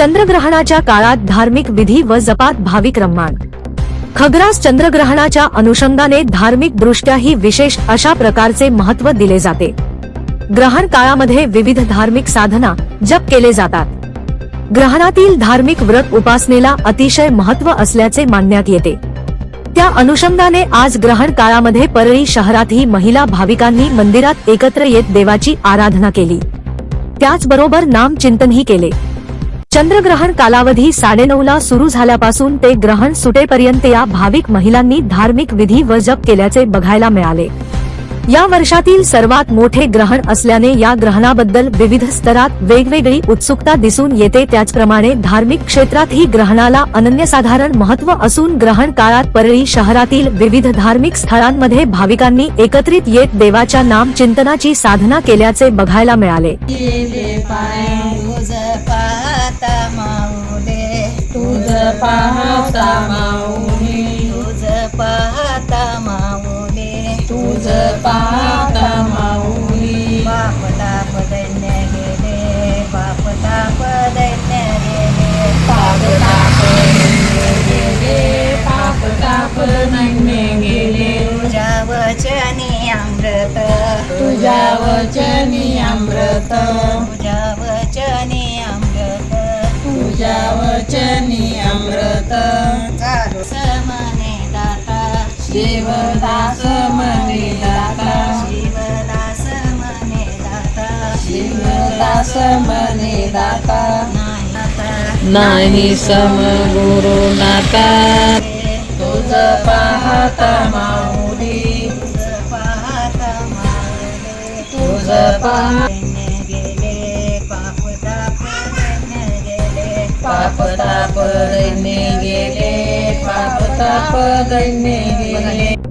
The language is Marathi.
चंद्रग्रहणाच्या काळात धार्मिक विधी व जपात भाविक रममाण खग्रास चंद्रग्रहणाच्या अनुषंगाने धार्मिक दृष्ट्याही विशेष अशा प्रकारचे महत्त्व दिले जाते. ग्रहण काळामध्ये विविध धार्मिक साधना जप केले जातात. ग्रहणातील धार्मिक व्रत उपासनेला अतिशय महत्त्व असल्याचे मानण्यात येते. त्या अनुषंगाने आज ग्रहण काळामध्ये परळी शहरातही महिला भाविकांनी मंदिरात एकत्र येत देवाची आराधना केली. त्याचबरोबर नाम चिंतनही केले. चंद्रग्रहण कालावधी साडेनऊला सुरू झाल्यापासून ते ग्रहण सुटेपर्यंत या भाविक महिलांनी धार्मिक विधी व जप केल्याचे बघायला मिळाले. या वर्षातील सर्वात मोठे ग्रहण असल्याने या ग्रहणाबद्दल विविध स्तरात वेगवेगळी उत्सुकता दिसून येते. त्याचप्रमाणे धार्मिक क्षेत्रातही ग्रहणाला अनन्यसाधारण महत्त्व असून ग्रहण काळात परळी शहरातील विविध धार्मिक स्थळांमध्ये भाविकांनी एकत्रित येत देवाच्या नाम चिंतनाची साधना केल्याचे बघायला मिळाले. तुझ पाहता माऊली. तुझ पाहता माऊले. तुझ पाहता माऊली. बाप ताप दैन्य गेले बाप ताप दैन्य गेले. पाप ताप गेले पाप ताप नन्हे गेले. तुझ्या वचनी अमृत. तुझ्या वचनी अमृत. वचनी अमृत. समने दाता. शिवदास मने दाता. शिवदास मने दाता. शिवदास मने दाता. नाही आता नाही सम गुरु नाता. तुझ पाहता माऊली. तुझ पाहता पाप ताप दैन्य गेले पाप ताप दैन्य गेले.